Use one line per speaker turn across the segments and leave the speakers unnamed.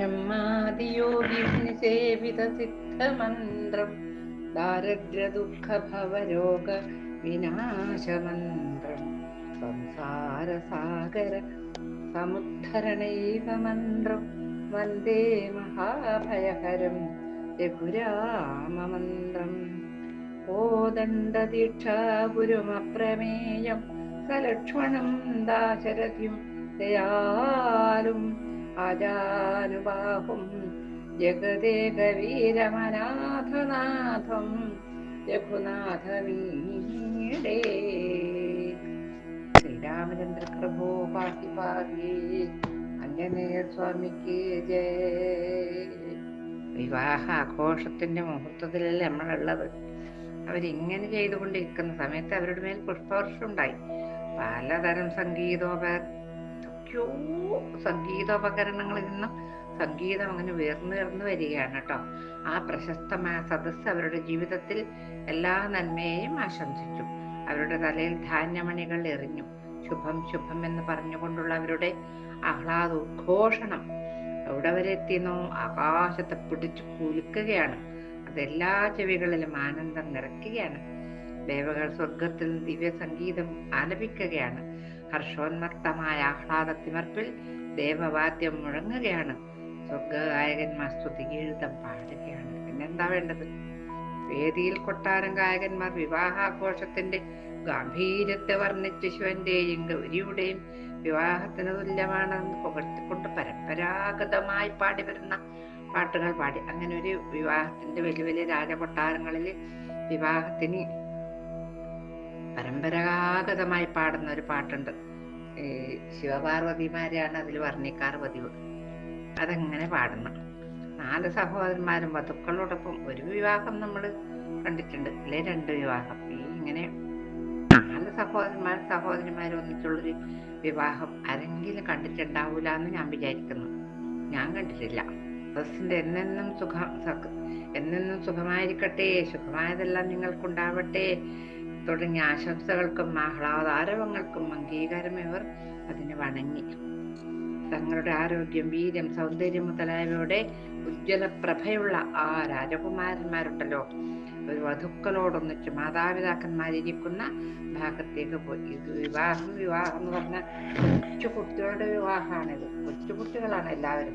ബ്രഹ്മാദിയോഗിന് സേവിത സിദ്ധമന്ത്രം ദാരിദ്ര്യ ദുഃഖ ഭവരോഗ വിനാശമന്ത്രം സംസാരസാഗര സമുദ്ധരണൈവ മന്ത്രം വന്ദേ മഹാഭയഹരം രഘുരാമമന്ത്രം ഓദണ്ഡദീക്ഷാ ഗുരുമപ്രമേയം സലക്ഷ്മണം ദാശരഥിം ദയാലും ആജാനുബാഹും ജഗദേകവീരമനാഥനാഥം രഘുനാഥമീടേ ശ്രീരാമചന്ദ്ര പ്രഭു പാട്ടി പാകി അഞ്ജനേയ സ്വാമിക്ക് ജയ. വിവാഹ ആഘോഷത്തിന്റെ മുഹൂർത്തത്തിലല്ലേ നമ്മളുള്ളത്? അവരിങ്ങനെ ചെയ്തുകൊണ്ടിരിക്കുന്ന സമയത്ത് അവരുടെ മേൽ പുഷ്പവർഷം ഉണ്ടായി. പലതരം സംഗീതോപ എന്തൊക്കെയോ സംഗീതോപകരണങ്ങളിൽ നിന്നും സംഗീതം അങ്ങനെ ഉയർന്നുയർന്നു വരികയാണ് കേട്ടോ ആ പ്രശസ്തമായ സദസ്സ് അവരുടെ ജീവിതത്തിൽ എല്ലാ നന്മയെയും ആശംസിച്ചു. അവരുടെ തലയിൽ ധാന്യമണികൾ എറിഞ്ഞു. ശുഭം ശുഭം എന്ന് പറഞ്ഞുകൊണ്ടുള്ള അവരുടെ ആഹ്ലാദ ഉദ്ഘോഷണം എവിടെ വരെ എത്തിയെന്നോ ആകാശത്തെ പിടിച്ചു കുലുക്കുകയാണ്. അതെല്ലാ ചെവികളിലും ആനന്ദം നിറയ്ക്കുകയാണ്. ദേവകൾ സ്വർഗത്തിൽ ദിവ്യ സംഗീതം ആലപിക്കുകയാണ്. ഹർഷോന്മക്തമായ ആഹ്ലാദത്തിമർപ്പിൽ ദേവവാദ്യം മുഴങ്ങുകയാണ്. സ്വർഗഗായകന്മാർ സ്തുതിഗീതം പാടുകയാണ്. പിന്നെന്താ വേണ്ടത്? വേദിയിൽ കൊട്ടാരം ഗായകന്മാർ വിവാഹാഘോഷത്തിന്റെ ഗാംഭീര്യത്തെ വർണിച്ച് ശിവന്റെയും ഗൗരിയുടെയും വിവാഹത്തിന് തുല്യമാണെന്ന് പുകഴ്ത്തിക്കൊണ്ട് പരമ്പരാഗതമായി പാടി വരുന്ന പാട്ടുകൾ പാടി. അങ്ങനെ ഒരു വിവാഹത്തിന്റെ വലിയ വലിയ രാജകൊട്ടാരങ്ങളിൽ വിവാഹത്തിന് പരമ്പരാഗതമായി പാടുന്ന ഒരു പാട്ടുണ്ട്. ഈ ശിവപാർവതിമാരെയാണ് അതിൽ വർണിക്കാറ് പതിവ്. അതങ്ങനെ പാടുന്നു. നാല് സഹോദരന്മാരും വധുക്കളോടൊപ്പം ഒരു വിവാഹം നമ്മൾ കണ്ടിട്ടുണ്ട്. അല്ലെ? രണ്ട് വിവാഹം. ഈ ഇങ്ങനെ നാല് സഹോദരന്മാരും സഹോദരിമാരും ഒന്നിച്ചുള്ളൊരു വിവാഹം ആരെങ്കിലും കണ്ടിട്ടുണ്ടാവൂല എന്ന് ഞാൻ വിചാരിക്കുന്നു. ഞാൻ കണ്ടിട്ടില്ല. ബസ്സിന്റെ എന്നെന്നും സുഖം എന്നെന്നും സുഖമായിരിക്കട്ടെ സുഖമായതെല്ലാം നിങ്ങൾക്കുണ്ടാവട്ടെ തുടങ്ങിയ ആശംസകൾക്കും ആഹ്ലാദാരവങ്ങൾക്കും അംഗീകാരം ഇവർ അതിന് വണങ്ങി. തങ്ങളുടെ ആരോഗ്യം വീര്യം സൗന്ദര്യം മുതലായവയുടെ ഉജ്ജ്വല പ്രഭയുള്ള ആ രാജകുമാരന്മാരുണ്ടല്ലോ. ഒരു വധുക്കളോടൊന്നിച്ച് മാതാപിതാക്കന്മാരിരിക്കുന്ന ഭാഗത്തേക്ക് പോയി. ഇത് വിവാഹം വിവാഹം എന്ന് പറഞ്ഞ കൊച്ചു കുട്ടികളുടെ വിവാഹമാണിത്. കൊച്ചു കുട്ടികളാണ് എല്ലാവരും.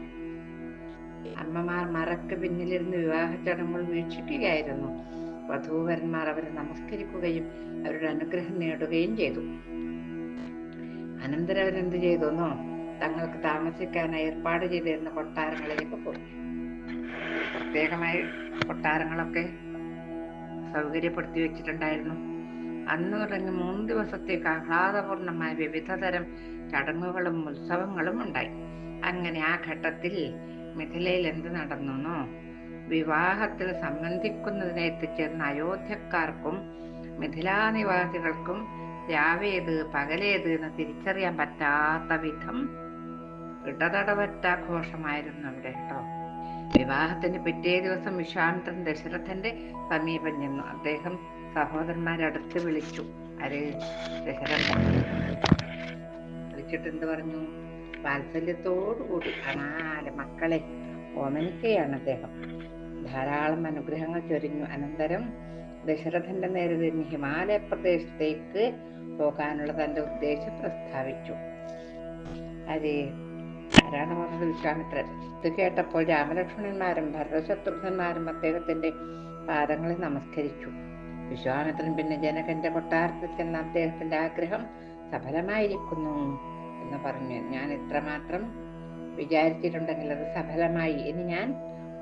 അമ്മമാർ മറക്ക് പിന്നിലിരുന്ന് വിവാഹ ചടങ്ങുകൾ വീക്ഷിക്കുകയായിരുന്നു. വധൂവരന്മാർ അവരെ നമസ്കരിക്കുകയും അവരുടെ അനുഗ്രഹം നേടുകയും ചെയ്തു. അനന്തരം അവരെന്ത് ചെയ്തെന്നോ? തങ്ങൾക്ക് താമസിക്കാനായി ഏർപ്പാട് ചെയ്തിരുന്ന കൊട്ടാരങ്ങളിലേക്ക് പോയി. പ്രത്യേകമായി കൊട്ടാരങ്ങളൊക്കെ സൗകര്യപ്പെടുത്തി വെച്ചിട്ടുണ്ടായിരുന്നു. അന്ന് തുടങ്ങി മൂന്ന് ദിവസത്തേക്ക് ആഹ്ലാദപൂർണമായ വിവിധ തരം ചടങ്ങുകളും ഉത്സവങ്ങളും ഉണ്ടായി. അങ്ങനെ ആ ഘട്ടത്തിൽ മിഥിലയിൽ എന്ത് നടന്നെന്നോ വിവാഹത്തിൽ സംബന്ധിക്കുന്നതിന് എത്തിച്ചേർന്ന അയോധ്യക്കാർക്കും മിഥിലാനിവാസികൾക്കും രാവേത് പകലേത് എന്ന് തിരിച്ചറിയാൻ പറ്റാത്ത വിധം ഇടതടവറ്റാഘോഷമായിരുന്നു അവിടെ കേട്ടോ. വിവാഹത്തിന് പിറ്റേ ദിവസം വിശ്വാമിത്രൻ ദശരഥന്റെ സമീപം ചെന്നു. അദ്ദേഹം സഹോദരന്മാരടുത്ത് വിളിച്ചു. അരെ ദശരഥൻ വിളിച്ചിട്ട് എന്ത് പറഞ്ഞു? വാത്സല്യത്തോടുകൂടി കാണാലെ മക്കളെ ഓമനിക്കുകയാണ് അദ്ദേഹം ധാരാളം അനുഗ്രഹങ്ങൾ ചൊരിഞ്ഞു. അനന്തരം ദശരഥന്റെ നേരെ തിരിഞ്ഞ് ഹിമാലയ പ്രദേശത്തേക്ക് പോകാനുള്ള തന്റെ ഉദ്ദേശം പ്രസ്താവിച്ചു. അതെ ആരാണ് പറഞ്ഞത് വിശ്വാമിത്രൻ? ഇത് കേട്ടപ്പോൾ രാമലക്ഷ്മണന്മാരും ഭരതശത്രുഘ്നന്മാരും അദ്ദേഹത്തിന്റെ പാദങ്ങളെ നമസ്കരിച്ചു. വിശ്വാമിത്രൻ പിന്നെ ജനകന്റെ കൊട്ടാരത്തിൽ ചെന്ന അദ്ദേഹത്തിന്റെ ആഗ്രഹം സഫലമായിരിക്കുന്നു എന്ന് പറഞ്ഞു. ഞാൻ ഇത്രമാത്രം വിചാരിച്ചിട്ടുണ്ടെങ്കിൽ അത് സഫലമായി ഇനി ഞാൻ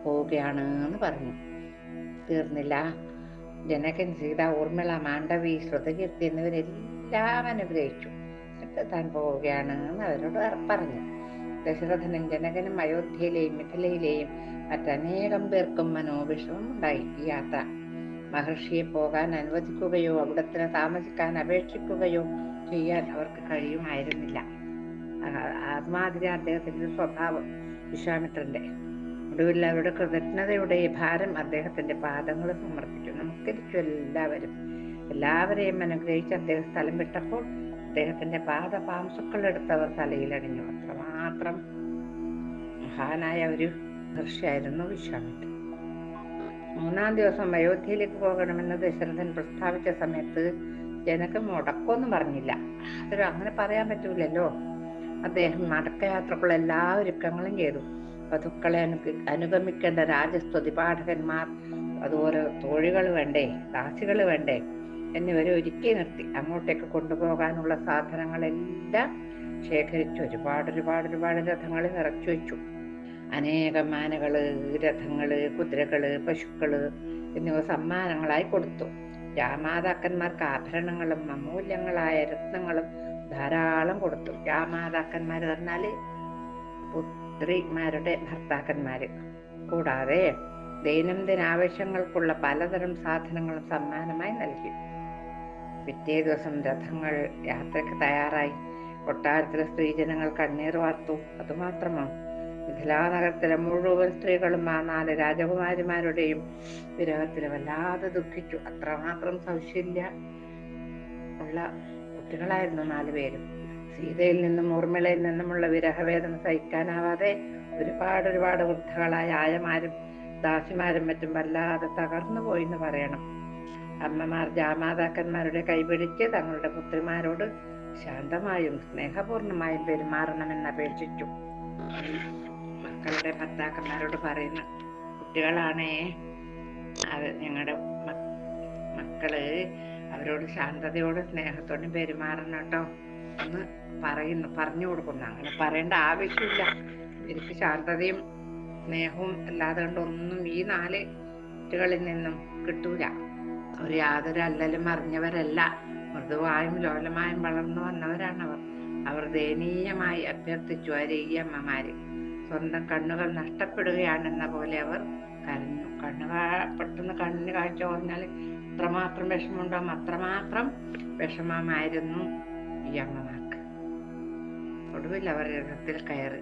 പോവുകയാണ് എന്ന് പറഞ്ഞു. തീർന്നില്ല. ജനകൻ സീത ഊർമിള മാണ്ഡവി ശ്രുതകീർത്തി എന്നിവരെല്ലാം അനുഗ്രഹിച്ചു. താൻ പോവുകയാണ് എന്ന് അവരോട് പറഞ്ഞു. ദശരഥനും ജനകനും അയോധ്യയിലെയും മിഥിലയിലെയും മറ്റനേകം പേർക്കും മനോവിഷമം ഉണ്ടായി. ഈ യാത്ര മഹർഷിയെ പോകാൻ അനുവദിക്കുകയോ അവിടത്തിന് താമസിക്കാൻ അപേക്ഷിക്കുകയോ ചെയ്യാൻ അവർക്ക് കഴിയുമായിരുന്നില്ല. അതുമാതിരി അദ്ദേഹത്തിന്റെ സ്വഭാവം വിശ്വാമിത്രന്റെ. ഒടുവിൽ അവരുടെ കൃതജ്ഞതയുടെ ഭാരം അദ്ദേഹത്തിന്റെ പാദങ്ങൾ സമർപ്പിച്ചു. നമസ്കരിച്ചു എല്ലാവരും എല്ലാവരെയും അനുഗ്രഹിച്ച് അദ്ദേഹം സ്ഥലം വിട്ടപ്പോൾ അദ്ദേഹത്തിന്റെ പാദപാംസുക്കൾ എടുത്തവർ തലയിലണിഞ്ഞു അത്രമാത്രം മഹാനായ ഒരു മഹർഷിയായിരുന്നു വിശ്വാമിത്രൻ. മൂന്നാം ദിവസം അയോധ്യയിലേക്ക് പോകണമെന്ന് ദശരഥൻ പ്രസ്താവിച്ച സമയത്ത് ജനക മുടക്കമൊന്നും പറഞ്ഞില്ല. അതൊരു അങ്ങനെ പറയാൻ പറ്റൂലല്ലോ. അദ്ദേഹം മടക്കയാത്രക്കുള്ള എല്ലാ ഒരുക്കങ്ങളും ചെയ്തു. വധുക്കളെ അനു അനുഗമിക്കേണ്ട രാജസ്തുതി പാഠകന്മാർ അതുപോലെ തോഴികൾ വേണ്ടേ ദാസികൾ വേണ്ടേ എന്നിവരെ ഒരുക്കി നിർത്തി. അങ്ങോട്ടേക്ക് കൊണ്ടുപോകാനുള്ള സാധനങ്ങളെല്ലാം ശേഖരിച്ചു. ഒരുപാട് ഒരുപാട് ഒരുപാട് രഥങ്ങൾ നിറച്ചു വെച്ചു. അനേകം ആനകൾ രഥങ്ങൾ കുതിരകൾ പശുക്കൾ എന്നിവ സമ്മാനങ്ങളായി കൊടുത്തു. രാമാതാക്കന്മാർക്ക് ആഭരണങ്ങളും അമൂല്യങ്ങളായ രത്നങ്ങളും ധാരാളം കൊടുത്തു. രാമാതാക്കന്മാർ പറഞ്ഞാൽ പുത്രിമാരുടെ ഭർത്താക്കന്മാർ കൂടാതെ ദൈനംദിന ആവശ്യങ്ങൾക്കുള്ള പലതരം സാധനങ്ങളും സമ്മാനമായി നൽകി. പിറ്റേ ദിവസം രഥങ്ങൾ യാത്രയ്ക്ക് തയ്യാറായി. കൊട്ടാരത്തിലെ സ്ത്രീജനങ്ങൾ കണ്ണീർ വാർത്തു. അതുമാത്രമോ? മിഥിലാനഗരത്തിലെ മുഴുവൻ സ്ത്രീകളും ആ നാല് രാജകുമാരിമാരുടെയും വിരഹത്തിൽ വല്ലാതെ ദുഃഖിച്ചു. അത്രമാത്രം സൗശല്യ ഉള്ള കുട്ടികളായിരുന്നു നാലുപേരും സീതയിൽ നിന്നും ഊർമിളയിൽ നിന്നുമുള്ള വിരഹവേദന സഹിക്കാനാവാതെ ഒരുപാട് ഒരുപാട് വൃദ്ധകളായ ആയമാരും ദാസിമാരും മറ്റും വല്ലാതെ തകർന്നു പോയി എന്ന് പറയണം. അമ്മമാർ ജാമാതാക്കന്മാരുടെ കൈപിടിച്ച് തങ്ങളുടെ പുത്രിമാരോട് ശാന്തമായും സ്നേഹപൂർണമായും പെരുമാറണമെന്ന് അപേക്ഷിച്ചു. മക്കളുടെ ഭർത്താക്കന്മാരോട് പറയുന്ന കുട്ടികളാണേ അത് ഞങ്ങളുടെ മക്കൾ അവരോട് ശാന്തതയോടും സ്നേഹത്തോടും പെരുമാറണം കേട്ടോ. എന്ന് പറയുന്നു പറഞ്ഞു കൊടുക്കുന്നു. അങ്ങനെ പറയേണ്ട ആവശ്യമില്ല. എനിക്ക് ശാന്തതയും സ്നേഹവും അല്ലാതെ ഒന്നും ഈ നാല് കുട്ടികളിൽ നിന്നും കിട്ടൂല. അവർ യാതൊരു അല്ലലും അറിഞ്ഞവരല്ല. മൃദുവായും ലോലമായും വളർന്നു വന്നവരാണ് അവർ. അവർ ദയനീയമായി അഭ്യർത്ഥിച്ചു ഈ അമ്മമാര് സ്വന്തം കണ്ണുകൾ നഷ്ടപ്പെടുകയാണെന്ന പോലെ അവർ കരഞ്ഞു. കണ്ണു പെട്ടെന്ന് കണ്ണിന് കാഴ്ച കുറഞ്ഞാൽ എത്രമാത്രം വിഷമമുണ്ടോ? അത്രമാത്രം വിഷമമായിരുന്നു. ഈ അമ്മമാർക്ക് ഒടുവിൽ അവർ രഥത്തിൽ കയറി.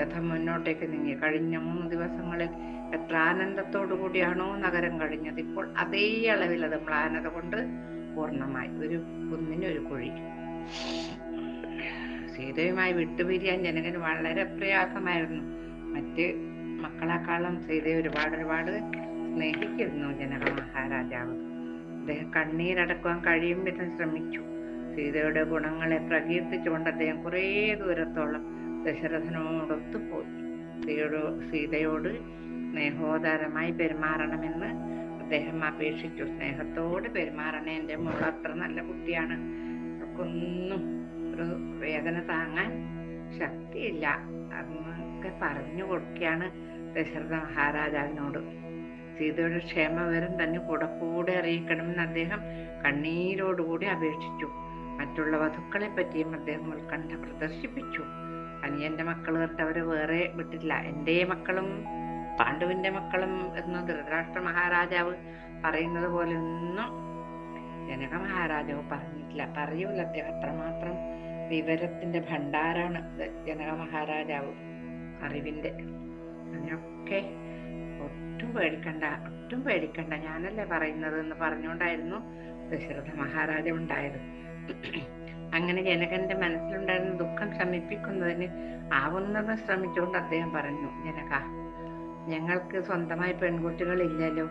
രഥം മുന്നോട്ടേക്ക് നീങ്ങി. കഴിഞ്ഞ മൂന്ന് ദിവസങ്ങളിൽ എത്ര ആനന്ദത്തോടു കൂടിയാണോ നഗരം കഴിഞ്ഞത്. ഇപ്പോൾ അതേ അളവിൽ അത് മ്ലാനത കൊണ്ട് പൂർണമായി. ഒരു കുന്നിന് ഒരു കുഴി. സീതയുമായി വിട്ടുപിരിയാൻ ജനകന് വളരെ പ്രയാസമായിരുന്നു. മറ്റ് മക്കളെക്കാളും സീതയെ ഒരുപാട് ഒരുപാട് സ്നേഹിക്കുന്നു ജനക മഹാരാജാവ്. അദ്ദേഹം കണ്ണീരടക്കുവാൻ കഴിയും വിധം ശ്രമിച്ചു. സീതയുടെ ഗുണങ്ങളെ പ്രകീർത്തിച്ചുകൊണ്ട് അദ്ദേഹം കുറേ ദൂരത്തോളം ദശരഥനോടൊത്തു പോയി. സീതയോട് സീതയോട് സ്നേഹോദാരമായി പെരുമാറണമെന്ന് അദ്ദേഹം അപേക്ഷിച്ചു. സ്നേഹത്തോട് പെരുമാറണേ എന്റെ മോൾ അത്ര നല്ല കുട്ടിയാണ്. അവർക്കൊന്നും ഒരു വേദന താങ്ങാൻ ശക്തിയില്ല. എന്നൊക്കെ പറഞ്ഞു കൊടുക്കുകയാണ് ദശരഥ മഹാരാജാവിനോട്. സീതയുടെ ക്ഷേമവിവരം തന്നെ കൂടെ കൂടെ അറിയിക്കണമെന്ന് അദ്ദേഹം കണ്ണീരോടുകൂടി അപേക്ഷിച്ചു. മറ്റുള്ള വധുക്കളെ പറ്റിയും അദ്ദേഹം ഉത്കണ്ഠ പ്രദർശിപ്പിച്ചു. അനിയന്റെ മക്കൾ അവരെ വേറെ വിട്ടില്ല. എന്റെ മക്കളും പാണ്ഡുവിന്റെ മക്കളും എന്ന് ധൃതരാഷ്ട്ര മഹാരാജാവ് പറയുന്നത് പോലെ ഒന്നും ജനക മഹാരാജാവ് പറഞ്ഞിട്ടില്ല. പറയൂല അദ്ദേഹം. അത്രമാത്രം വിവരത്തിന്റെ ഭണ്ഡാരാണ് ജനക മഹാരാജാവ്. അറിവിന്റെ അങ്ങനെയൊക്കെ പേടിക്കണ്ട ഒട്ടും പേടിക്കണ്ട. ഞാനല്ലേ പറയുന്നത് എന്ന് പറഞ്ഞുകൊണ്ടായിരുന്നു ദശരഥ മഹാരാജ ഉണ്ടായത്. അങ്ങനെ ജനകന്റെ മനസ്സിലുണ്ടായിരുന്ന ദുഃഖം ശമിപ്പിക്കുന്നതിന് ആവുന്നത് ശ്രമിച്ചുകൊണ്ട് അദ്ദേഹം പറഞ്ഞു ജനക ഞങ്ങൾക്ക് സ്വന്തമായി പെൺകുട്ടികൾ ഇല്ലല്ലോ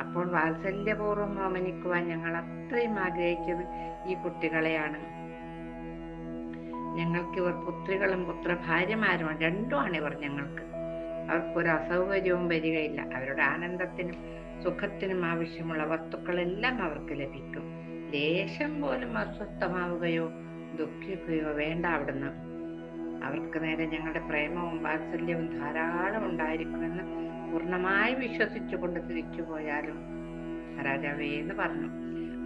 അപ്പോൾ വാത്സല്യപൂർവം ഓമനിക്കുവാൻ ഞങ്ങൾ അത്രയും ആഗ്രഹിച്ചത് ഈ കുട്ടികളെയാണ്. ഞങ്ങൾക്ക് ഇവർ പുത്രികളും പുത്രഭാര്യമാരുമാണ്. രണ്ടുമാണ് ഇവർ ഞങ്ങൾക്ക്. അവർക്കൊരു അസൗകര്യവും വരികയില്ല. അവരുടെ ആനന്ദത്തിനും സുഖത്തിനും ആവശ്യമുള്ള വസ്തുക്കളെല്ലാം അവർക്ക് ലഭിക്കും. ലേശം പോലും അസ്വസ്ഥമാവുകയോ ദുഃഖിക്കുകയോ വേണ്ട അവിടുന്ന്. അവർക്ക് നേരെ ഞങ്ങളുടെ പ്രേമവും വാത്സല്യവും ധാരാളം ഉണ്ടായിരിക്കുമെന്ന് പൂർണമായി വിശ്വസിച്ചുകൊണ്ട് തിരിച്ചു പോയാലും രാജാവേ എന്ന് പറഞ്ഞു.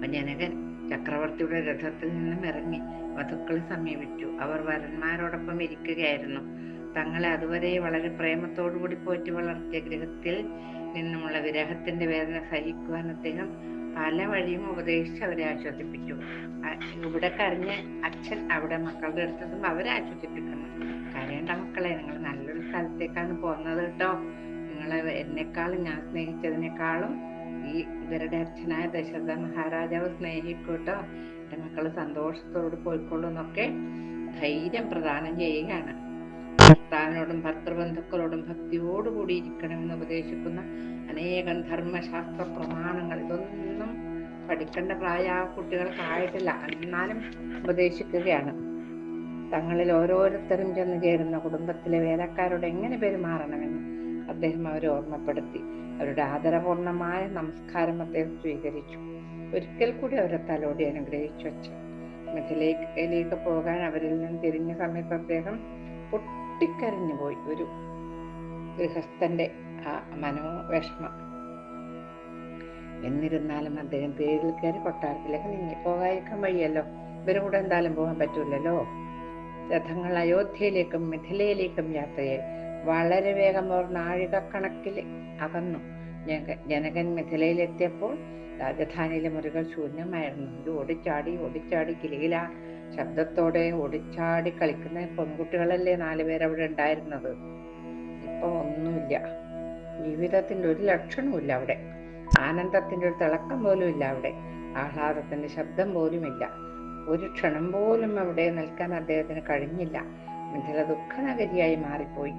ജനകൻ ചക്രവർത്തിയുടെ രഥത്തിൽ നിന്നും ഇറങ്ങി വധുക്കളെ സമീപിച്ചു. അവർ വരന്മാരോടൊപ്പം ഇരിക്കുകയായിരുന്നു. തങ്ങളെ അതുവരെ വളരെ പ്രേമത്തോടുകൂടി പോറ്റി വളർത്തിയ ഗൃഹത്തിൽ നിന്നുമുള്ള വിരഹത്തിന്റെ വേദന സഹിക്കുവാൻ അദ്ദേഹം പല വഴിയും ഉപദേശിച്ച് അവരെ ആശ്വസിപ്പിച്ചു. ഇവിടെ കരഞ്ഞ് അച്ഛൻ അവിടെ മക്കളുടെ അടുത്തതും അവരെ ആശ്വസിപ്പിക്കുന്നു. കരയേണ്ട മക്കളെ നിങ്ങൾ നല്ലൊരു സ്ഥലത്തേക്കാണ് പോകുന്നത് കേട്ടോ. നിങ്ങളെ എന്നെക്കാളും ഞാൻ സ്നേഹിച്ചതിനേക്കാളും ഈ ഇവരുടെ അച്ഛനായ ദശരഥ മഹാരാജാവ് സ്നേഹിക്കൂട്ടോ എന്റെ മക്കൾ സന്തോഷത്തോട് പോയിക്കൊള്ളുന്നൊക്കെ ധൈര്യം പ്രദാനം ചെയ്യുകയാണ്. ഭർത്താവിനോടും ഭർത്തൃബന്ധുക്കളോടും ഭക്തിയോടുകൂടി ഇരിക്കണമെന്ന് ഉപദേശിക്കുന്ന അനേകം ധർമ്മശാസ്ത്ര പ്രമാണങ്ങൾ. ഇതൊന്നും പഠിക്കേണ്ട പ്രായ കുട്ടികൾക്കായിട്ടില്ല എന്നാലും ഉപദേശിക്കുകയാണ്. തങ്ങളിൽ ഓരോരുത്തരും ചെന്ന് ചേരുന്ന കുടുംബത്തിലെ വേലക്കാരോട് എങ്ങനെ പെരുമാറണമെന്ന് അദ്ദേഹം അവരെ ഓർമ്മപ്പെടുത്തി. അവരുടെ ആദരപൂർണമായ നമസ്കാരം അദ്ദേഹം സ്വീകരിച്ചു. ഒരിക്കൽ കൂടി അവരെ തലോടി അനുഗ്രഹിച്ചു വച്ചു. മിഥിലേക്ക് പോകാൻ അവരിൽ നിന്ന് തിരിഞ്ഞ സമയത്ത് അദ്ദേഹം പോയി ഒരു ഗൃഹസ്ഥന്റെ ആ മനോവിഷമം എന്നിരുന്നാലും അദ്ദേഹം പേരിൽ കയറി കൊട്ടാരത്തിലേക്ക് നീങ്ങി. പോകാതിരിക്കാൻ വഴിയല്ലോ. ഇവരും കൂടെ എന്തായാലും പോകാൻ പറ്റൂലല്ലോ. രഥങ്ങൾ അയോധ്യയിലേക്കും മിഥിലയിലേക്കും യാത്രയായി. വളരെ വേഗം അവർ നാഴികക്കണക്കിൽ അകന്നു. ജന- ജനകൻ മിഥിലയിലെത്തിയപ്പോൾ രാജധാനിയിലെ മുറികൾ ശൂന്യമായിരുന്നു. ഇത് ഓടിച്ചാടി ഓടിച്ചാടി കിലുകില ശബ്ദത്തോടെ ഓടിച്ചാടി കളിക്കുന്ന പെൺകുട്ടികളല്ലേ നാലുപേർ അവിടെ ഉണ്ടായിരുന്നത്? ഇപ്പൊ ഒന്നുമില്ല. ജീവിതത്തിന്റെ ഒരു ലക്ഷണമില്ല അവിടെ. ആനന്ദത്തിന്റെ ഒരു തിളക്കം പോലും ഇല്ല അവിടെ. ആഹ്ലാദത്തിന്റെ ശബ്ദം പോലുമില്ല. ഒരു ക്ഷണം പോലും അവിടെ നിൽക്കാൻ അദ്ദേഹത്തിന് കഴിഞ്ഞില്ല. മിഥില ദുഃഖനഗരിയായി മാറിപ്പോയി.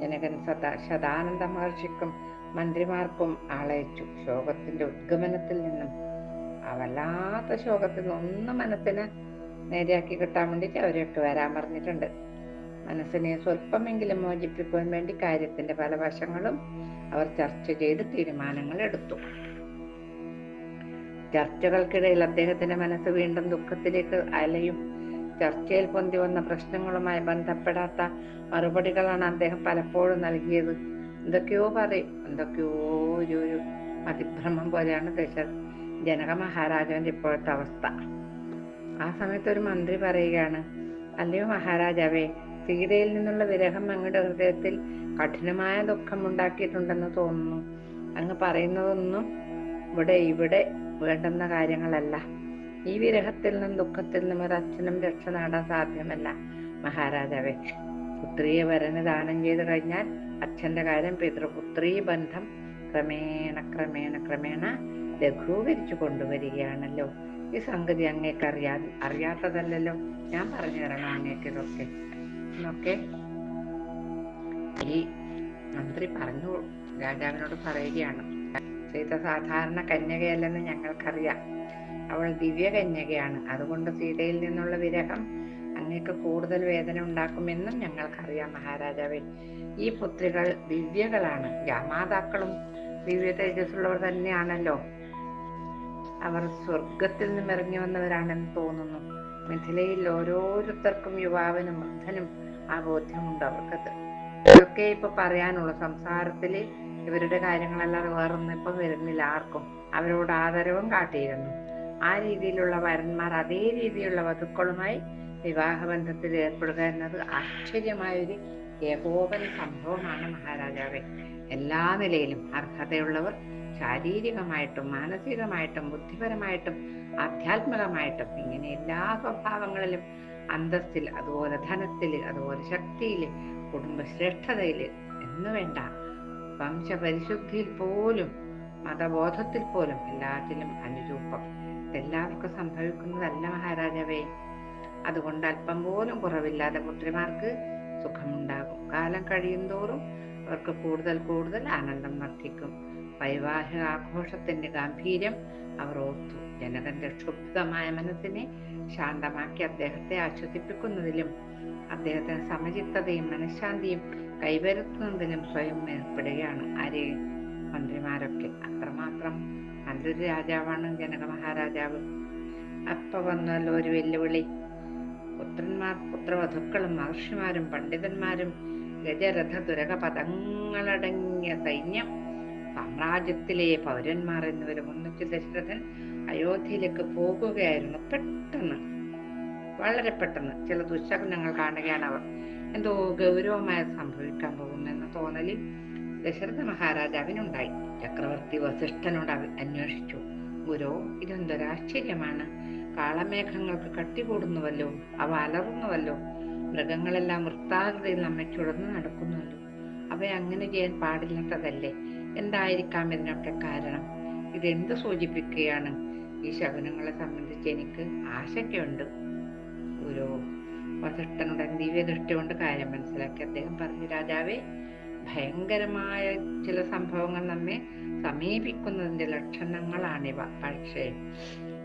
ജനകൻ സദാ ശതാനന്ദ മഹർഷിക്കും മന്ത്രിമാർക്കും ആളയച്ചു. ശോകത്തിന്റെ ഉദ്ഗമനത്തിൽ നിന്നും ആ വല്ലാത്ത ശോകത്തിൽ നിന്ന് ഒന്നും മനസ്സിനെ നേരെയാക്കി കിട്ടാൻ വേണ്ടിയിട്ട് അവരെയൊക്കെ വരാൻ പറഞ്ഞിട്ടുണ്ട്. മനസ്സിനെ സ്വല്പമെങ്കിലും മോചിപ്പിക്കുവാൻ വേണ്ടി കാര്യത്തിന്റെ പല വശങ്ങളും അവർ ചർച്ച ചെയ്ത് തീരുമാനങ്ങൾ എടുത്തു ചർച്ചകൾക്കിടയിൽ അദ്ദേഹത്തിന്റെ മനസ്സ് വീണ്ടും ദുഃഖത്തിലേക്ക് അലയും. ചർച്ചയിൽ പൊന്തി വന്ന പ്രശ്നങ്ങളുമായി ബന്ധപ്പെടാത്ത മറുപടികളാണ് അദ്ദേഹം പലപ്പോഴും നൽകിയത്. എന്തൊക്കെയോ പറയും. എന്തൊക്കെയോ ഒരു ഒരു അതിഭ്രമം പോലെയാണ് ദശ ജനക മഹാരാജാവിന്റെ ഇപ്പോഴത്തെ അവസ്ഥ. ആ സമയത്ത് ഒരു മന്ത്രി പറയുകയാണ് അല്ലയോ മഹാരാജാവേ സീതയിൽ നിന്നുള്ള വിരഹം അങ്ങയുടെ ഹൃദയത്തിൽ കഠിനമായ ദുഃഖം ഉണ്ടാക്കിയിട്ടുണ്ടെന്ന് തോന്നുന്നു. അങ്ങ് പറയുന്നതൊന്നും ഇവിടെ ഇവിടെ വേണ്ടുന്ന കാര്യങ്ങളല്ല. ഈ വിരഹത്തിൽ നിന്നും ദുഃഖത്തിൽ നിന്നും ഒരു അച്ഛനും രക്ഷ നേടാൻ സാധ്യമല്ല മഹാരാജാവേ. പുത്രിയെ വരന് ദാനം ചെയ്തു കഴിഞ്ഞാൽ അച്ഛന്റെ കാര്യം പിതൃപുത്രീ ബന്ധം ക്രമേണ ക്രമേണ ക്രമേണ ലഘൂകരിച്ചു കൊണ്ടുവരികയാണല്ലോ. ഈ സംഗതി അങ്ങേക്ക് അറിയാ അറിയാത്തതല്ലല്ലോ. ഞാൻ പറഞ്ഞു തരണം അങ്ങേക്ക് ഇതൊക്കെ എന്നൊക്കെ ഈ മന്ത്രി പറഞ്ഞു രാജാവിനോട് പറയുകയാണ്. സീത സാധാരണ കന്യകയല്ലെന്ന് ഞങ്ങൾക്കറിയാം. അവൾ ദിവ്യ കന്യകയാണ്. അതുകൊണ്ട് സീതയിൽ നിന്നുള്ള വിരഹം അങ്ങേക്ക് കൂടുതൽ വേദന ഉണ്ടാക്കുമെന്നും ഞങ്ങൾക്കറിയാം മഹാരാജാവേ. ഈ പുത്രികൾ ദിവ്യകളാണ്. ജാമാതാക്കളും ദിവ്യ തേജസ്സുള്ളവർ തന്നെയാണല്ലോ. അവർ സ്വർഗത്തിൽ നിന്നും ഇറങ്ങി വന്നവരാണെന്ന് തോന്നുന്നു. മിഥിലയിൽ ഓരോരുത്തർക്കും യുവാവിനും വൃദ്ധനും ആ ബോധ്യമുണ്ട് അവർക്കത്. ഇതൊക്കെ ഇപ്പൊ പറയാനുള്ള. സംസാരത്തിൽ ഇവരുടെ കാര്യങ്ങളെല്ലാം വേറൊന്നും ഇപ്പൊ വരുന്നില്ല ആർക്കും. അവരോട് ആദരവും കാട്ടിയിരുന്നു. ആ രീതിയിലുള്ള വരന്മാർ അതേ രീതിയിലുള്ള വധുക്കളുമായി വിവാഹബന്ധത്തിൽ ഏർപ്പെടുക എന്നത് ആശ്ചര്യമായൊരു ഏകോപന സംഭവമാണ് മഹാരാജാവെ. എല്ലാ നിലയിലും അർഹതയുള്ളവർ ശാരീരികമായിട്ടും മാനസികമായിട്ടും ബുദ്ധിപരമായിട്ടും ആധ്യാത്മികമായിട്ടും ഇങ്ങനെ എല്ലാ സ്വഭാവങ്ങളിലും അന്തസ്സിൽ അതുപോലെ ധനത്തിൽ അതുപോലെ ശക്തിയിൽ കുടുംബശ്രേഷ്ഠതയിൽ എന്ന് വേണ്ട വംശപരിശുദ്ധിയിൽ പോലും മതബോധത്തിൽ പോലും എല്ലാറ്റിലും അനുരൂപം. ഇതെല്ലാവർക്കും സംഭവിക്കുന്നതല്ല മഹാരാജാവേ. അതുകൊണ്ട് അല്പം പോലും കുറവില്ലാതെ പുത്രിമാർക്ക് സുഖമുണ്ടാകും. കാലം കഴിയുന്തോറും അവർക്ക് കൂടുതൽ കൂടുതൽ ആനന്ദം വർദ്ധിക്കും. വൈവാഹിക ആഘോഷത്തിന്റെ ഗാംഭീര്യം അവർ ഓർത്തു. ജനകന്റെ ക്ഷുബ്ധമായ മനസ്സിനെ ശാന്തമാക്കി അദ്ദേഹത്തെ ആശ്വസിപ്പിക്കുന്നതിലും അദ്ദേഹത്തിന് സമചിത്തതയും മനഃശാന്തിയും കൈവരുത്തുന്നതിലും സ്വയം ഏർപ്പെടുകയാണ് ആര് മന്ത്രിമാരൊക്കെ. അത്രമാത്രം നല്ലൊരു രാജാവാണ് ജനക മഹാരാജാവ് അപ്പ വന്നല്ലോ ഒരു വെല്ലുവിളി. പുത്രന്മാർ പുത്രവധുക്കളും മഹർഷിമാരും പണ്ഡിതന്മാരും ഗജരഥ ദുരക പദങ്ങളടങ്ങിയ സൈന്യം സാമ്രാജ്യത്തിലെ പൗരന്മാർ എന്നിവരും ഒന്നിച്ച് ദശരഥൻ അയോധ്യയിലേക്ക് പോകുകയായിരുന്നു. പെട്ടെന്ന് വളരെ പെട്ടെന്ന് ചില ദുശകുനങ്ങൾ കാണുകയാണ് അവർ. എന്തോ ഗൗരവമായ സംഭവിക്കാൻ പോകുന്നെന്ന തോന്നലിൽ ദശരഥ മഹാരാജാവിനുണ്ടായി. ചക്രവർത്തി വസിഷ്ഠനോട് അന്വേഷിച്ചു. ഗുരു ഇതെന്തൊരാശ്ചര്യമാണ് കാളമേഘങ്ങൾക്ക് കട്ടികൂടുന്നുവല്ലോ അവ അലറുന്നുവല്ലോ മൃഗങ്ങളെല്ലാം വൃത്താകൃതിയിൽ നമ്മെ ചുഴന്നു നടക്കുന്നുവല്ലോ. അവ അങ്ങനെ ചെയ്യാൻ പാടില്ലാത്തതല്ലേ? എന്തായിരിക്കാം ഇതിനൊക്കെ കാരണം ഇതെന്ത് സൂചിപ്പിക്കുകയാണ്? ഈ ശകുനങ്ങളെ സംബന്ധിച്ച് എനിക്ക് ആശങ്കയുണ്ട്. ഗുരു വസിഷ്ഠനുടെ ദിവ്യദൃഷ്ടി കൊണ്ട് കാര്യം മനസ്സിലാക്കി അദ്ദേഹം പറഞ്ഞു രാജാവേ ഭയങ്കരമായ ചില സംഭവങ്ങൾ നമ്മെ സമീപിക്കുന്നതിന്റെ ലക്ഷണങ്ങളാണിവ. പക്ഷേ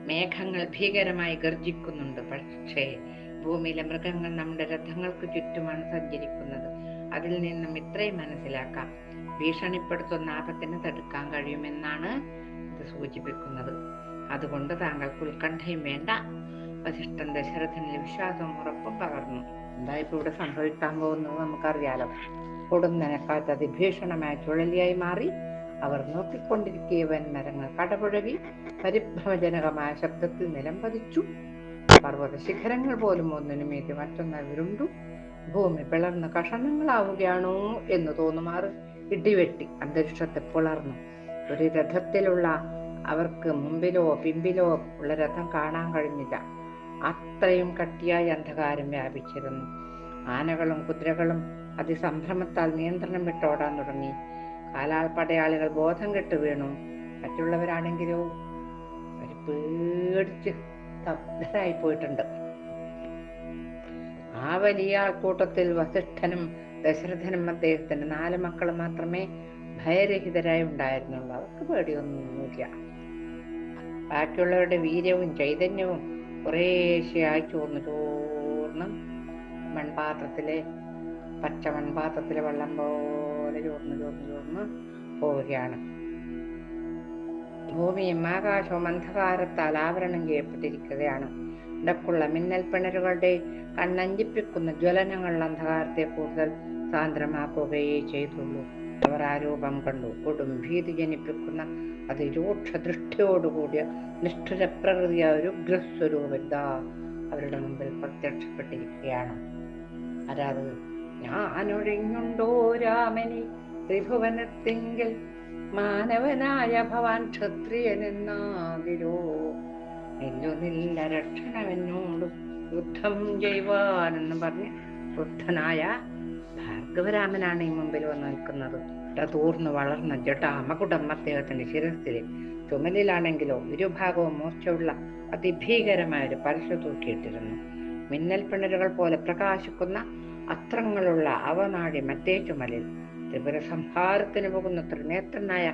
മേഘങ്ങൾ ഭീകരമായി ഗർജിക്കുന്നുണ്ട്. പക്ഷേ ഭൂമിയിലെ മൃഗങ്ങൾ നമ്മുടെ രഥങ്ങൾക്ക് ചുറ്റുമാണ് സഞ്ചരിക്കുന്നത്. അതിൽ നിന്നും ഇത്രയും മനസ്സിലാക്കാം. ഭീഷണിപ്പെടുത്തുന്ന ആപത്തിന് തടുക്കാൻ കഴിയുമെന്നാണ് ഇത് സൂചിപ്പിക്കുന്നത്. അതുകൊണ്ട് താങ്കൾക്ക് ഉത്കണ്ഠയും വേണ്ട. വശിഷ്ഠൻ ദശരഥനിൽ വിശ്വാസവും ഉറപ്പും പകർന്നു. എന്താ ഇപ്പൊ ഇവിടെ സംഭവിക്കാൻ പോകുന്നത് നമുക്കറിയാലോ. കൊടുന്നനക്കാത്ത അതിഭീഷണമായ ചുഴലിയായി മാറി. അവർ നോക്കിക്കൊണ്ടിരിക്കെ വൻ മരങ്ങൾ കടപുഴകി പരിഭവജനകമായ ശബ്ദത്തിൽ നിലം പതിച്ചു പർവത ശിഖരങ്ങൾ പോലും ഒന്നിനുമീതി മറ്റൊന്നായി വിരുണ്ടു ഭൂമി പിളർന്ന് കഷണങ്ങളാവുകയാണോ എന്ന് തോന്നുമാറ്. ഇടിവെട്ടി അന്തരീക്ഷത്തെ പുളർന്നു. ഒരു രഥത്തിലുള്ള അവർക്ക് മുമ്പിലോ പിമ്പിലോ ഉള്ള രഥം കാണാൻ കഴിഞ്ഞില്ല. അത്രയും കട്ടിയായി അന്ധകാരം വ്യാപിച്ചിരുന്നു. ആനകളും കുതിരകളും അതിസംഭ്രമത്താൽ നിയന്ത്രണം വിട്ടോടാൻ തുടങ്ങി. കാലാൾ പടയാളികൾ ബോധം കെട്ട് വീണു. മറ്റുള്ളവരാണെങ്കിലോ അവർ പേടിച്ച് സ്തബ്ധരായി പോയിട്ടുണ്ട്. ആ വലിയ ആൾക്കൂട്ടത്തിൽ വസിഷ്ഠനും ദശരഥനും അദ്ദേഹത്തിന്റെ നാല് മക്കൾ മാത്രമേ ഭയരഹിതരായി ഉണ്ടായിരുന്നുള്ളൂ. അവർക്ക് പേടിയൊന്നുമില്ല. ബാക്കിയുള്ളവരുടെ വീര്യവും ചൈതന്യവും കുറേശ്ശെയായി ചോർന്നു ചോർന്ന് മൺപാത്രത്തിലെ പച്ച മൺപാത്രത്തിലെ വെള്ളം പോലെ ചോർന്ന് ചോർന്ന് ചോർന്ന് പോവുകയാണ്. ഭൂമിയും ആകാശവും അന്ധകാരത്താൽ ആവരണം ചെയ്യപ്പെട്ടിരിക്കുകയാണ്. ഇടക്കുള്ള മിന്നൽ പിണരുകളുടെ കണ്ണഞ്ചിപ്പിക്കുന്ന ജ്വലനങ്ങൾ അന്ധകാരത്തെ കൂടുതൽ സാന്ദ്രമാക്കുകയേ ചെയ്തുള്ളൂ. അവർ ആ രൂപം കണ്ടു. കൊടും ഭീതി ജനിപ്പിക്കുന്ന അതിരൂക്ഷ ദൃഷ്ടിയോടുകൂടിയ നിഷ്ഠുര പ്രകൃതി ഒരു ഉഗ്രസ്വരൂപത അവരുടെ മുമ്പിൽ പ്രത്യക്ഷപ്പെട്ടിരിക്കുകയാണ്. അതാത് ഞാനൊഴിഞ്ഞുണ്ടോ രാമനി? ത്രിഭുവനത്തിങ്കിൽ മാനവനായ ഭവാൻ ക്ഷത്രിയനെന്നാകിലോ നെല്ലുനില്ല രക്ഷണമെന്നോട് യുദ്ധം ചെയ്യുവാനെന്ന് പറഞ്ഞ് വൃദ്ധനായ ഭാർഗവരാമനാണ് ഈ മുമ്പിൽ വന്ന് നിൽക്കുന്നത്. തൂർന്ന് വളർന്ന ജടാമകുടം അദ്ദേഹത്തിന്റെ ശിരസിലെ ചുമലിലാണെങ്കിലോ ഇരുഭാഗവും മൂർച്ചയുള്ള അതിഭീകരമായ ഒരു പരശു തൂക്കിയിട്ടിരുന്നു. മിന്നൽ പിണരുകൾ പോലെ പ്രകാശിക്കുന്ന അത്രങ്ങളുള്ള അവനാടി മറ്റേ ചുമലിൽ ത്രിപുര സംഹാരത്തിന് പോകുന്ന ത്രിനേത്രനായ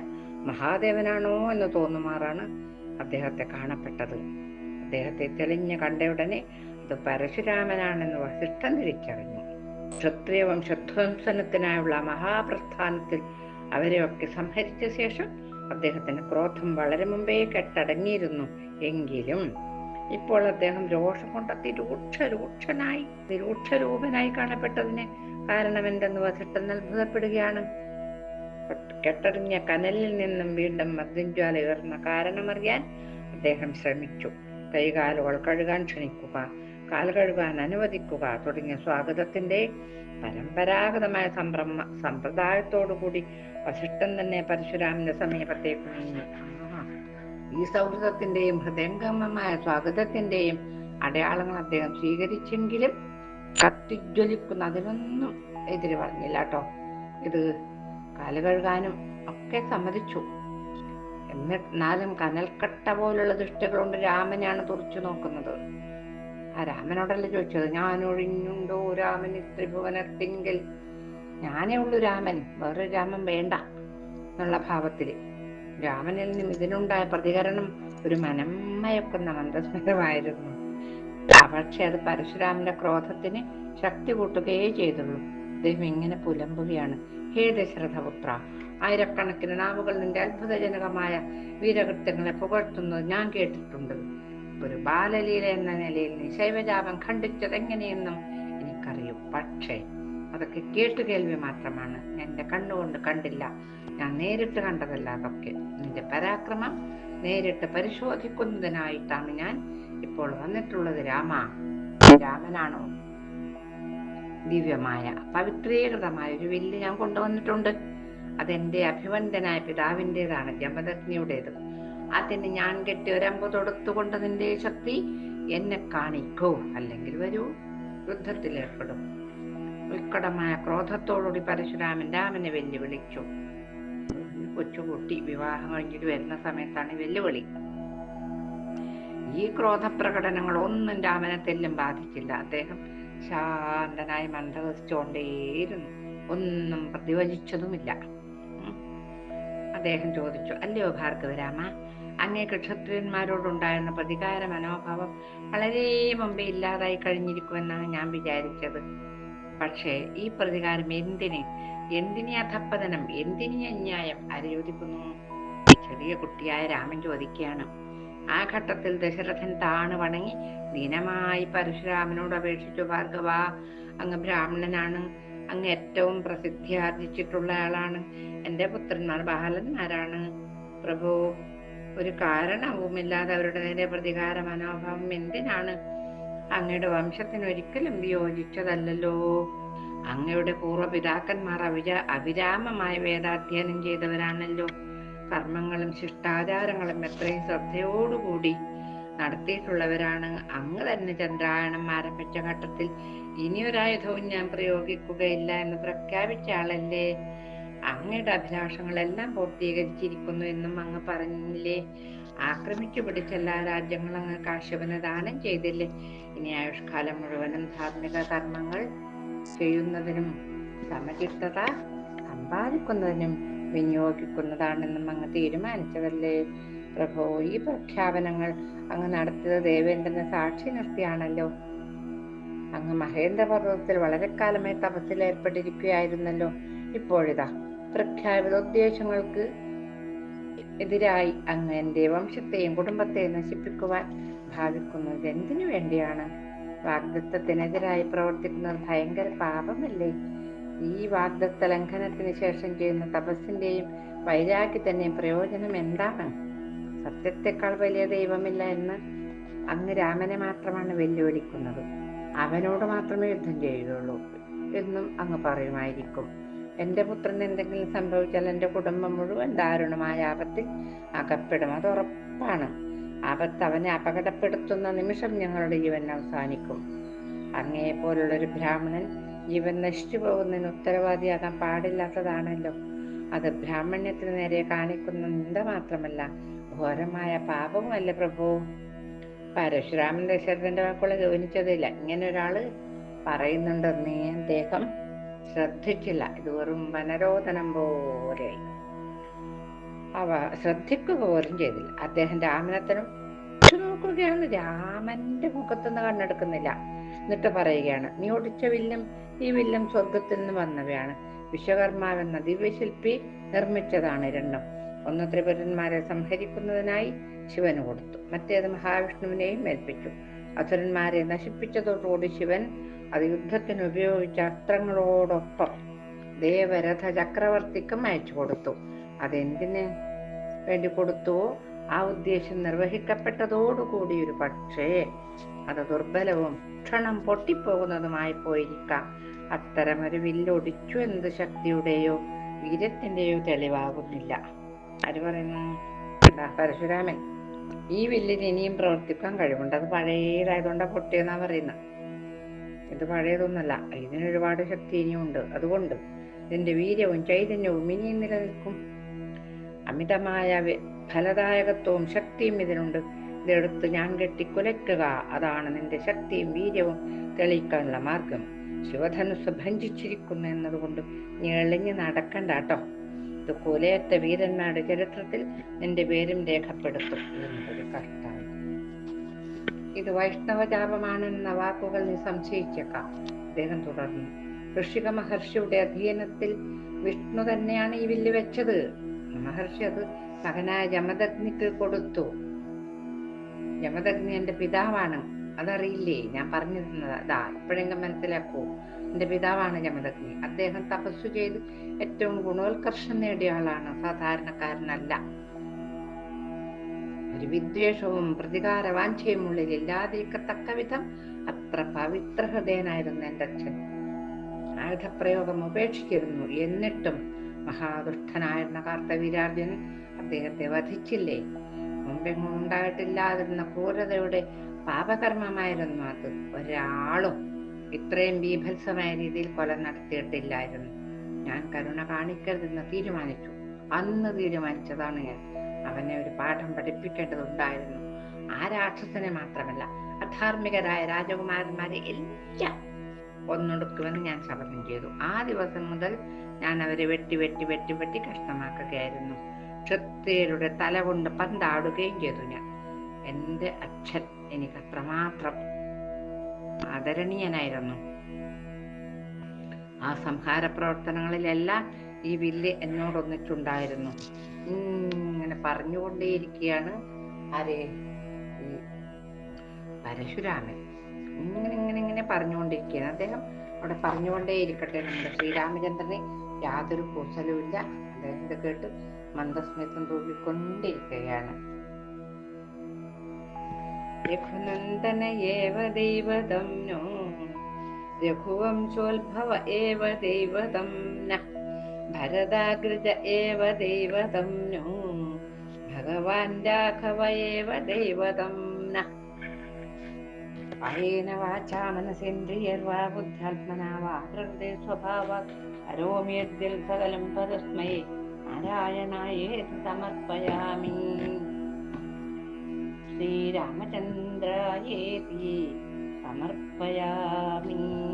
മഹാദേവനാണോ എന്ന് തോന്നുമാറാണ് അദ്ദേഹത്തെ കാണപ്പെട്ടത്. അദ്ദേഹത്തെ തെളിഞ്ഞ കണ്ടയുടനെ അത് പരശുരാമനാണെന്ന് വസിഷ്ഠൻ തിരിച്ചറിഞ്ഞു. ക്ഷത്രിയ വംശധ്വംസനത്തിനായുള്ള മഹാപ്രസ്ഥാനത്തിൽ അവരെയൊക്കെ സംഹരിച്ച ശേഷം അദ്ദേഹത്തിന് ക്രോധം വളരെ മുമ്പേ കെട്ടടങ്ങിയിരുന്നു എങ്കിലും ഇപ്പോൾ അദ്ദേഹം രോഷം കൊണ്ട് അതിരൂക്ഷ രൂക്ഷനായി നിരൂക്ഷ കാണപ്പെട്ടതിന് കാരണം എന്തെന്ന് വസിഷ്ഠൻ അത്ഭുതപ്പെടുകയാണ് കെട്ടറിഞ്ഞ കനലിൽ നിന്നും വീണ്ടും മദ്യജ്വാല ഉയർന്ന കാരണമറിയാൻ അദ്ദേഹം ശ്രമിച്ചു. കൈകാലുകൾ കഴുകാൻ ക്ഷണിക്കുക കാൽ കഴുകാൻ അനുവദിക്കുക തുടങ്ങിയ സ്വാഗതത്തിന്റെ പരമ്പരാഗതമായ സംഭ്രമ സമ്പ്രദായത്തോടുകൂടി വസിഷ്ഠൻ തന്നെ പരശുരാമന്റെ സമീപത്തേക്ക് നീങ്ങി. ഈ സൗഹൃദത്തിന്റെയും ഹൃദയംഗമമായ സ്വാഗതത്തിന്റെയും അടയാളങ്ങൾ അദ്ദേഹം സ്വീകരിച്ചെങ്കിലും കത്തിജ്വലിക്കുന്ന അതിനൊന്നും എതിര് പറഞ്ഞില്ല കേട്ടോ. ഇത് കാൽ കഴുകാനും ഒക്കെ സമ്മതിച്ചു. എന്നിരുന്നാലും കനൽക്കട്ട പോലുള്ള ദൃഷ്ടികളുണ്ട് രാമനെയാണ് തുറച്ചു നോക്കുന്നത്. ആ രാമനോടല്ല ചോദിച്ചത്? ഞാൻ ഒഴിഞ്ഞുണ്ടോ രാമൻ ത്രിഭുവനത്തിങ്കിൽ? ഞാനേ ഉള്ളൂ രാമൻ. വേറൊരു രാമൻ വേണ്ട എന്നുള്ള ഭാവത്തിൽ രാമനിൽ നിന്നും ഇതിനുണ്ടായ പ്രതികരണം ഒരു മനമ്മയക്കുന്ന മന്ദസ്മിതമായിരുന്നു പക്ഷെ അത് പരശുരാമന്റെ ക്രോധത്തിന് ശക്തി കൂട്ടുകയേ ചെയ്തുള്ളൂ. അദ്ദേഹം ഇങ്ങനെ പുലമ്പുകയാണ്. ഹേ ദശരഥപുത്ര ആയിരക്കണക്കിന് നാവുകൾ നിന്റെ അത്ഭുതജനകമായ വീരകൃത്യങ്ങളെ പുകഴ്ത്തുന്നത് ഞാൻ കേട്ടിട്ടുണ്ട്. ഒരു ബാലലീല എന്ന നിലയിൽ നീ ശൈവജാപം ഖണ്ഡിച്ചത് എങ്ങനെയെന്നും എനിക്കറിയും. പക്ഷേ അതൊക്കെ കേട്ടുകേൾവി മാത്രമാണ്. എന്റെ കണ്ണുകൊണ്ട് കണ്ടില്ല. ഞാൻ നേരിട്ട് കണ്ടതല്ല അതൊക്കെ. നിന്റെ പരാക്രമം നേരിട്ട് പരിശോധിക്കുന്നതിനായിട്ടാണ് ഞാൻ ഇപ്പോൾ വന്നിട്ടുള്ളത് രാമ. രാമനാണോ? ദിവ്യമായ പവിത്രീകൃതമായ ഒരു വില്ല് ഞാൻ കൊണ്ടുവന്നിട്ടുണ്ട്. അതെന്റെ അഭിവന്ദനായ പിതാവിന്റെതാണ് ജമദഗ്നിയുടേത് അതിന് ഞാൻ കെട്ടി ഒരമ്പ് തൊടുത്തുകൊണ്ട് നിന്റെ ശക്തി എന്നെ കാണിക്കൂ അല്ലെങ്കിൽ വരൂ. യുദ്ധത്തിൽ ഏർപ്പെടും. ഉത്കടമായ ക്രോധത്തോടുകൂടി പരശുരാമൻ രാമനെ വെല്ലുവിളിച്ചു. കൊച്ചുകുട്ടി വിവാഹം കഴിഞ്ഞിട്ട് വരുന്ന സമയത്താണ് വെല്ലുവിളി. ഈ ക്രോധപ്രകടനങ്ങൾ ഒന്നും രാമനെ തെല്ലും ബാധിച്ചില്ല. അദ്ദേഹം ശാന്തനായി മന്ദഹസിച്ചുകൊണ്ടേയിരുന്നു ഒന്നും പ്രതിവചിച്ചതുമില്ല. അദ്ദേഹം ചോദിച്ചു അല്ലയോ ഭാർഗവരാമ അങ്ങേ ക്ഷത്രിയന്മാരോടുണ്ടായിരുന്ന പ്രതികാര മനോഭാവം വളരെ മുമ്പേ ഇല്ലാതായി കഴിഞ്ഞിരിക്കുമെന്നാണ് ഞാൻ വിചാരിച്ചത്. പക്ഷേ ഈ പ്രതികാരം എന്തിന്? എന്തിനെ അധപ്പതനം എന്തിനെ അന്യായം? ആരോധിക്കുന്നു ചെറിയ കുട്ടിയായ രാമൻ ചോദിക്കുകയാണ്. ആ ഘട്ടത്തിൽ ദശരഥൻ താണു വണങ്ങി ദിനമായി പരശുരാമനോട് അപേക്ഷിച്ചു ഭാർഗവ അങ്ങ് ബ്രാഹ്മണനാണ്. അങ്ങ് ഏറ്റവും പ്രസിദ്ധി ആർജിച്ചിട്ടുള്ള ആളാണ്. എന്റെ പുത്രന്മാർ ബാലന്മാരാണ്. പ്രഭു ഒരു കാരണവുമില്ലാതെ അവരുടെ നേരെ പ്രതികാര മനോഭാവം എന്തിനാണ്? അങ്ങയുടെ വംശത്തിന് ഒരിക്കലും വിയോജിച്ചതല്ലോ അങ്ങയുടെ പൂർവപിതാക്കന്മാർ അവിരാ അവിരാമമായ വേദാധ്യയനം ചെയ്തവരാണല്ലോ. കർമ്മങ്ങളും ശിഷ്ടാചാരങ്ങളും എത്രയും ശ്രദ്ധയോടുകൂടി നടത്തിയിട്ടുള്ളവരാണ്. അങ്ങ് തന്നെ ചന്ദ്രായണം ആരംഭിച്ച ഘട്ടത്തിൽ ഇനിയൊരായുധവും ഞാൻ പ്രയോഗിക്കുകയില്ല എന്ന് പ്രഖ്യാപിച്ച ആളല്ലേ? അങ്ങയുടെ അഭിലാഷങ്ങളെല്ലാം പൂർത്തീകരിച്ചിരിക്കുന്നു എന്നും അങ്ങ് പറഞ്ഞില്ലേ? ആക്രമിച്ചു പിടിച്ച എല്ലാ രാജ്യങ്ങളും അങ്ങ് കാശ്യപന് ദാനം ചെയ്തില്ലേ? ഇനി ആയുഷ്കാലം മുഴുവനും ധാർമ്മിക കർമ്മങ്ങൾ ചെയ്യുന്നതിനും സമചിത്തത സമ്പാദിക്കുന്നതിനും വിനിയോഗിക്കുന്നതാണെന്നും അങ്ങ് തീരുമാനിച്ചതല്ലേ? പ്രഭോ ഈ പ്രഖ്യാപനങ്ങൾ അങ്ങ് നടത്തിയത് ദേവേന്ദ്രനെ സാക്ഷി നിർത്തിയാണല്ലോ. അങ്ങ് മഹേന്ദ്രപർവതത്തിൽ വളരെ കാലമായി തപസ്സിൽ ഏർപ്പെട്ടിരിക്കുകയായിരുന്നല്ലോ. ഇപ്പോഴിതാ പ്രഖ്യാപിത ഉദ്ദേശങ്ങൾക്ക് എതിരായി അങ്ങ് എന്റെ വംശത്തെയും കുടുംബത്തെയും നശിപ്പിക്കുവാൻ ഭാവിക്കുന്നത് എന്തിനു വേണ്ടിയാണ്? വാഗ്ദത്വത്തിനെതിരായി പ്രവർത്തിക്കുന്നത് ഭയങ്കര പാപമല്ലേ? ഈ വാഗ്ദത്ത ലംഘനത്തിന് ശേഷം ചെയ്യുന്ന തപസ്സിന്റെയും വൈരാഗ്യത്തിന്റെയും പ്രയോജനം എന്താണ്? സത്യത്തെക്കാൾ വലിയ ദൈവമില്ല എന്ന് അങ്ങ് രാമനെ മാത്രമാണ് വെല്ലുവിളിക്കുന്നത്. അവനോട് മാത്രമേ യുദ്ധം ചെയ്യുകയുള്ളൂ എന്നും അങ്ങ് പറയുമായിരിക്കും. എന്റെ പുത്രന് എന്തെങ്കിലും സംഭവിച്ചാൽ എന്റെ കുടുംബം മുഴുവൻ ദാരുണമായ ആപത്തിൽ അകപ്പെടും. അത് ഉറപ്പാണ്. ആപത്ത് അവനെ അപകടപ്പെടുത്തുന്ന നിമിഷം ഞങ്ങളുടെ ജീവൻ അവസാനിക്കും. അങ്ങയെ പോലുള്ള ഒരു ബ്രാഹ്മണൻ ജീവൻ നശിച്ചു പോകുന്നതിന് ഉത്തരവാദിയാകാൻ പാടില്ലാത്തതാണല്ലോ. അത് ബ്രാഹ്മണ്യത്തിന് നേരെ കാണിക്കുന്ന നിന്ദ മാത്രമല്ല ഘോരമായ പാപവുമല്ല പ്രഭു? പരശുരാമൻ ദശരഥന്റെ വാക്കുകളെ ഗവനിച്ചതില്ല ഇങ്ങനെ ഒരാൾ പറയുന്നുണ്ടെന്ന് അദ്ദേഹം ശ്രദ്ധിച്ചില്ല. ഇത് വെറും വനരോധനം പോലെ അവ ശ്രദ്ധിക്കുക പോലും ചെയ്തില്ല. അദ്ദേഹം രാമനത്തനും നോക്കുകയാണ് രാമന്റെ മുഖത്തുനിന്ന് കണ്ണെടുക്കുന്നില്ല. എന്നിട്ട് പറയുകയാണ്. നീ ഒടിച്ച വില്ലും ഈ വില്ലും സ്വർഗത്തിൽ നിന്ന് വന്നവയാണ്. വിശ്വകർമാവെന്ന ദിവ്യശില്പി നിർമ്മിച്ചതാണ് രണ്ടും. ഒന്ന് ത്രിപുരന്മാരെ സംഹരിക്കുന്നതിനായി ശിവന് കൊടുത്തു. മറ്റേത് മഹാവിഷ്ണുവിനെയും ഏൽപ്പിച്ചു. അസുരന്മാരെ നശിപ്പിച്ചതോടുകൂടി ശിവൻ അത് യുദ്ധത്തിന് ഉപയോഗിച്ച അസ്ത്രങ്ങളോടൊപ്പം ദേവരഥ ചക്രവർത്തിക്കും അയച്ചു കൊടുത്തു. അതെന്തിന് വേണ്ടി കൊടുത്തുവോ? ആ ഉദ്ദേശം നിർവഹിക്കപ്പെട്ടതോടുകൂടി ഒരു പക്ഷേ അത് ദുർബലവും ക്ഷണം പൊട്ടിപ്പോകുന്നതുമായി പോയിരിക്കാം. അത്തരമൊരു വില്ലൊടിച്ചു എന്ത് ശക്തിയുടെയോ വീര്യത്തിന്റെയോ തെളിവാകുന്നില്ല. ആര് പറയുന്നു? പരശുരാമൻ. ഈ വില്ലിന് ഇനിയും പ്രവർത്തിക്കാൻ കഴിവുണ്ട്. അത് പഴയതായതുകൊണ്ടാ പൊട്ടിയെന്നാ പറയുന്നത് ഇത് പഴയതൊന്നല്ല. ഇതിന് ഒരുപാട് ശക്തി ഇനിയുണ്ട്. അതുകൊണ്ട് ഇതിന്റെ വീര്യവും ചൈതന്യവും ഇനിയും നിലനിൽക്കും. അമിതമായ ഫലദായകത്വവും ശക്തിയും ഇതിനുണ്ട്. ഇതെടുത്ത് ഞാൻ കെട്ടി കുലയ്ക്കുക. അതാണ് നിന്റെ ശക്തിയും വീര്യവും തെളിയിക്കാനുള്ള മാർഗം. ശിവധനുസ് ഭഞ്ചിച്ചിരിക്കുന്നു എന്നതുകൊണ്ട് നീ നടക്കണ്ട കേട്ടോ. ഇത് കുലയത്ത വീരന്മാരുടെ ചരിത്രത്തിൽ നിന്റെ പേരും രേഖപ്പെടുത്തും കഷ്ടം ഇത് വൈഷ്ണവജാപമാണെന്ന വാക്കുകൾ നീ സംശയിച്ചേക്കാം. അദ്ദേഹം തുടർന്നു. ഋഷിക മഹർഷിയുടെ അധീനത്തിൽ വിഷ്ണു തന്നെയാണ് ഈ വില്ല് വെച്ചത്. മഹർഷി അത് മകനായ ജമദഗ്നിക്ക് കൊടുത്തു. ജമദഗ്നി എന്റെ പിതാവാണ്. അതറിയില്ലേ? ഞാൻ പറഞ്ഞു തന്നത് അതാ. ഇപ്പോഴെങ്കിലും മനസ്സിലാക്കൂ. എന്റെ പിതാവാണ് ജമദഗ്നി. അദ്ദേഹം തപസ്സു ചെയ്ത് ഏറ്റവും ഗുണോത്കർഷം നേടിയ ആളാണ്. സാധാരണക്കാരനല്ല. ഒരു വിദ്വേഷവും പ്രതികാര വാഞ്ചയും ഉള്ളിൽ ഇല്ലാതിരിക്കത്തക്ക വിധം അത്ര പവിത്ര ഹൃദയനായിരുന്നു എന്റെ അച്ഛൻ. ആയുധപ്രയോഗം ഉപേക്ഷിച്ചിരുന്നു. എന്നിട്ടും മഹാദുഷ്ടനായിരുന്ന കാർത്തവീരാർജുനൻ അദ്ദേഹത്തെ വധിച്ചില്ലേ? മുമ്പെങ്ങും ഉണ്ടായിട്ടില്ലാതിരുന്ന ക്രൂരതയുടെ പാപകർമ്മമായിരുന്നു അത്. ഒരാളും ഇത്രയും ബീഭത്സമായ രീതിയിൽ കൊല നടത്തിയിട്ടില്ലായിരുന്നു. ഞാൻ കരുണ കാണിക്കരുതെന്ന് തീരുമാനിച്ചു. അന്ന് തീരുമാനിച്ചതാണ് ഞാൻ. അവനെ ഒരു പാഠം പഠിപ്പിക്കേണ്ടതുണ്ടായിരുന്നു. ആ രാക്ഷസനെ മാത്രമല്ല അധാർമികരായ രാജകുമാരന്മാരെ എല്ലാം ഒന്നൊടുക്കുമെന്ന് ഞാൻ ശപഥം ചെയ്തു. ആ ദിവസം മുതൽ ഞാൻ അവരെ വെട്ടി വെട്ടി വെട്ടി വെട്ടി കഷ്ണമാക്കുകയായിരുന്നു ക്ഷത്രിയരുടെ തല കൊണ്ട് പന്താടുകയും ചെയ്തു ഞാൻ. എന്റെ അച്ഛൻ എനിക്ക് അത്രമാത്രം ആദരണീയനായിരുന്നു. ആ സംഹാര പ്രവർത്തനങ്ങളിലെല്ലാം ഈ വില്ല് എന്നോടൊന്നിച്ചുണ്ടായിരുന്നു. ഇങ്ങനെ പറഞ്ഞുകൊണ്ടേയിരിക്കുകയാണ് ആരെ? ഈ പരശുരാമൻ. ഇങ്ങനെ ഇങ്ങനെ ഇങ്ങനെ പറഞ്ഞുകൊണ്ടിരിക്കുകയാണ്. അദ്ദേഹം അവിടെ പറഞ്ഞുകൊണ്ടേയിരിക്കട്ടെ നമ്മുടെ ശ്രീരാമചന്ദ്രന് യാതൊരു കൂസലുമില്ല. ഇത് കേട്ട് മന്ദസ്മിതം തൂക്കിക്കൊണ്ടിരിക്കുകയാണ് രഘുനന്ദന ഏവ ദൈവതം നോ രഘുവംശോത്ഭവ ഏവ ദൈവതം ന ഭരതാകൃത ഏവ ദൈവതം നോ ഭഗവാൻ രാഘവ ഏവ ദൈവതം ന. വായേന വാചാ മനസേന്ദ്രിയർവാ ബുദ്ധ്യാത്മനാ വാ ഹൃദയ സ്വഭാവാത് കരോമി യദ്ദിൽ സകലം പരസ്മൈ നാരായണായേ സമർപ്പയാമി. ശ്രീരാമചന്ദ്രായേതി സമർപ്പയാമി.